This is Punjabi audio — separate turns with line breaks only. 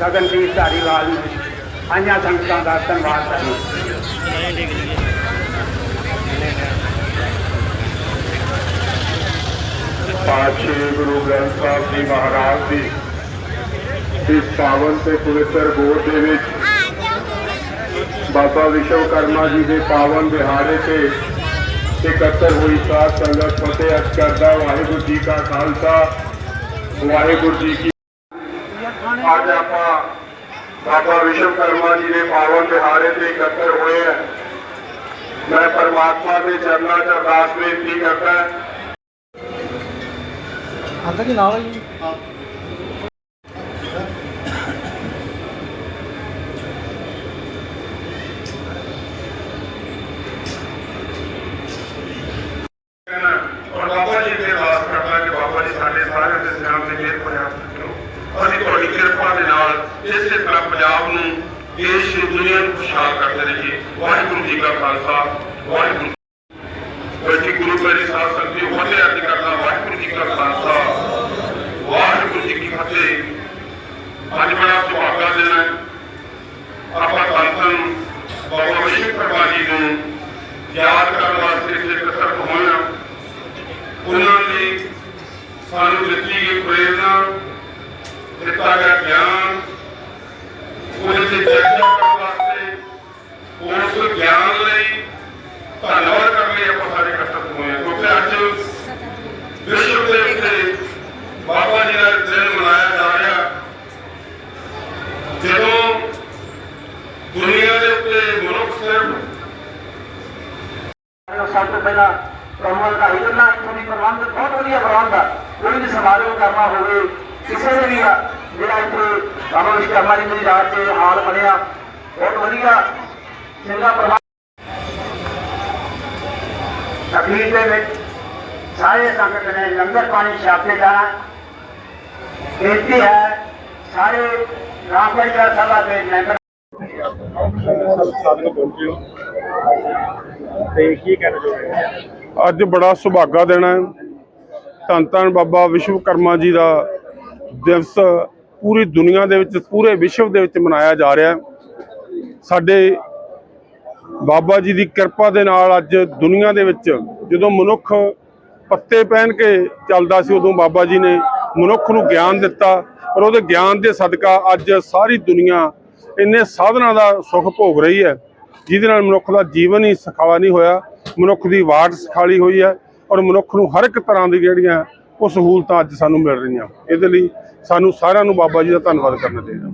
ਗਗਨਦੀਪ ਧਾਰੀਵਾਲ ਨੂੰ ਆਈਆਂ ਸੰਗਤਾਂ ਦਾ ਧੰਨਵਾਦ ਕਰਨਾ।
ਪਾਤਸ਼ਾਹ ਗੁਰੂ ਗ੍ਰੰਥ ਸਾਹਿਬ ਜੀ ਮਹਾਰਾਜ ਦੀ ਇਸ ਪਾਵਨ ਤੇ ਪਵਿੱਤਰ ਗੋਦ ਦੇ ਵਿੱਚ ਬਾਬਾ ਵਿਸ਼ਵਕਰਮਾ ਜੀ ਦੇ ਪਾਵਨ ਦਿਹਾੜੇ ਤੇ ਇਕੱਤਰ ਹੋਈ ਸਾਧ ਸੰਗਤ ਫਤਿਹ ਅਰਜ਼ ਕਰਦਾ, ਵਾਹਿਗੁਰੂ ਜੀ ਕਾ ਖਾਲਸਾ, ਵਾਹਿਗੁਰੂ ਜੀ ਕੀ ਅੱਜ ਆਪਾਂ ਬਾਬਾ ਵਿਸ਼ਵਕਰਮਾ ਜੀ ਦੇ ਪਾਵਨ ਦਿਹਾੜੇ ਤੇ ਇਕੱਤਰ ਹੋਏ ਹਾਂ ਮੈਂ ਪਰਮਾਤਮਾ ਦੇ ਚਰਨਾਂ 'ਚ ਅਰਦਾਸ ਬੇਨਤੀ ਕਰਦਾ
ਅੰਦਰ ਜੀ ਨਾਲ ਜੀ
ਔਰ ਬਾਬਾ ਜੀ ਦੇ ਅਰਦਾਸ ਕਰਦਾ ਕਿ ਬਾਬਾ ਜੀ ਸਾਡੇ ਸਾਰਿਆਂ ਦੇ ਸਿਰਾਂ ਤੇ ਮਿਹਰ ਪੰਜਾਬ ਕਰੋ ਅਸੀਂ ਤੁਹਾਡੀ ਕਿਰਪਾ ਦੇ ਨਾਲ ਇਸੇ ਪੰਜਾਬ ਨੂੰ ਦੇਸ਼ ਦੀ ਦੁਨੀਆ ਨੂੰ ਖੁਸ਼ਹਾਲ ਕਰਦੇ ਰਹੀਏ। ਵਾਹਿਗੁਰੂ ਜੀ ਕਾ ਖਾਲਸਾ, ਵਾਹਿਗੁਰੂ ਬਲਕਿ ਗੁਰੂ ਗ੍ਰੰਥ ਸਾਹਿਬ ਸੰਗਤੀ ਫਤਿਹ ਅਰਜ਼ ਕਰਦਾ, ਵਾਹਿਗੁਰੂ ਜੀ ਕਾ ਖਾਲਸਾ, ਵਾਹਿਗੁਰੂ ਜੀ ਕੀ ਫਤਿਹ। ਅੱਜ ਬੜਾ ਸੁਭਾਗਾ ਦਿਨ ਹੈ ਆਪਾਂ ਧੰਨ ਧੰਨ ਬਾਬਾ ਵਿਸ਼ਵਕਰਮਾ ਜੀ ਨੂੰ ਯਾਦ ਕਰਨ ਵਾਸਤੇ ਇੱਥੇ ਇਕੱਤਰ ਹੋਏ ਉਹਨਾਂ ਨੇ ਸਾਨੂੰ ਦਿੱਤੀ ਗਈ ਪ੍ਰੇਰਣਾ, ਦਿੱਤਾ ਗਿਆ ਗਿਆਨ ਧੰਨਵਾਦ ਕਰਨ ਲਈ ਆਪਾਂ ਸਾਰੇ ਇਕੱਤਰ ਹੋਏ ਹਾਂ। ਕਿਉਂਕਿ ਅੱਜ ਵਿਸ਼ਵ ਦੇ ਉੱਤੇ ਬਾਬਾ ਜੀ ਦਾ ਦਿਨ ਮਨਾਇਆ ਜਾ ਰਿਹਾ। ਜਦੋਂ ਦੁਨੀਆ ਦੇ ਉੱਤੇ ਮਨੁੱਖ ਸਿਰਫ
ਸਭ ਤੋਂ ਪਹਿਲਾਂ ਤੁਹਾਨੂੰ ਵਧਾਈ ਦਿੰਦਾ ਇੱਥੋਂ ਦੀ ਪ੍ਰਬੰਧ ਬਹੁਤ ਵਧੀਆ ਪ੍ਰਬੰਧ ਆ। ਕੋਈ ਵੀ ਸਮਾਗਮ ਕਰਨਾ ਹੋਵੇ ਕਿਸੇ ਨੇ ਵੀ ਆ, ਜਿਹੜਾ ਇੱਥੇ ਬਾਬਾ ਵਿਸ਼ਵਕਰਮਾ ਜੀ ਦੀ ਰਾਤ ਤੇ ਹਾਲ ਬਣਿਆ ਬਹੁਤ ਵਧੀਆ ਚੰਗਾ ਤਕਲੀਫ ਦੇ ਵਿੱਚ ਸਾਰੇ ਸੰਗਤ ਨੇ ਲੰਗਰ ਪਾਣੀ ਛਾਪੇ ਜਾਣਾ ਬੇਨਤੀ ਹੈ ਸਾਰੇ ਰਾਮਗੜ੍ਹ ਦਾ ਸਭਾ ਦੇ ਮੈਂਬਰ
ਤੇ ਕੀ ਕਹਿਣਾ ਚਾਹੁੰਦੇ
ਅੱਜ ਬੜਾ ਸੁਭਾਗਾ ਦਿਨ ਹੈ। ਧੰਨ ਧੰਨ ਬਾਬਾ ਵਿਸ਼ਵਕਰਮਾ ਜੀ ਦਾ ਦਿਵਸ ਪੂਰੀ ਦੁਨੀਆ ਦੇ ਵਿੱਚ ਪੂਰੇ ਵਿਸ਼ਵ ਦੇ ਵਿੱਚ ਮਨਾਇਆ ਜਾ ਰਿਹਾ ਸਾਡੇ ਬਾਬਾ ਜੀ ਦੀ ਕਿਰਪਾ ਦੇ ਨਾਲ ਅੱਜ ਦੁਨੀਆ ਦੇ ਵਿੱਚ ਜਦੋਂ ਮਨੁੱਖ ਪੱਤੇ ਪਹਿਨ ਕੇ ਚੱਲਦਾ ਸੀ, ਉਦੋਂ ਬਾਬਾ ਜੀ ਨੇ ਮਨੁੱਖ ਨੂੰ ਗਿਆਨ ਦਿੱਤਾ ਔਰ ਉਹਦੇ ਗਿਆਨ ਦੇ ਸਦਕਾ ਅੱਜ ਸਾਰੀ ਦੁਨੀਆ ਇੰਨੇ ਸਾਧਨਾਂ ਦਾ ਸੁੱਖ ਭੋਗ ਰਹੀ ਹੈ, ਜਿਹਦੇ ਨਾਲ ਮਨੁੱਖ ਦਾ ਜੀਵਨ ਹੀ ਸਖਾਲਾ ਨਹੀਂ ਹੋਇਆ, ਮਨੁੱਖ ਦੀ ਵਾਟ ਸਖਾਲੀ ਹੋਈ ਹੈ ਔਰ ਮਨੁੱਖ ਨੂੰ ਹਰ ਇੱਕ ਤਰ੍ਹਾਂ ਦੀ ਜਿਹੜੀਆਂ ਉਹ ਸਹੂਲਤਾਂ ਅੱਜ ਸਾਨੂੰ ਮਿਲ ਰਹੀਆਂ। ਇਹਦੇ ਲਈ ਸਾਨੂੰ ਸਾਰਿਆਂ ਨੂੰ ਬਾਬਾ ਜੀ ਦਾ ਧੰਨਵਾਦ ਕਰਨਾ ਚਾਹੀਦਾ।